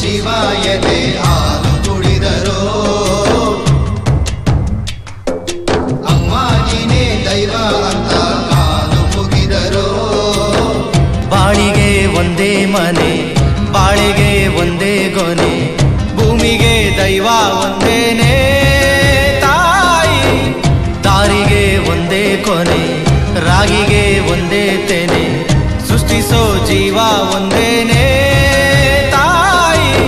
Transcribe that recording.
ಶಿವಾಯತೆ ಹಾಲು ಕುಡಿದರೋ ಅಮ್ಮಾಜಿನೇ ದೈವ ಅಂತ ಕಾಲು ಮುಗಿದರೋ. ಬಾಳಿಗೆ ಒಂದೇ ಮನೆ, ಬಾಳಿಗೆ ಒಂದೇ ಗೊನೆ, ಭೂಮಿಗೆ ದೈವ ಒಂದೇನೆ. ತಾಯಿ, ದಾರಿಗೆ ಒಂದೇ ಕೊನೆ, ರಾಗಿಗೆ ಒಂದೇ ತೆನೆ, ಸೃಷ್ಟಿಸೋ ಜೀವ ಒಂದೇನೇ.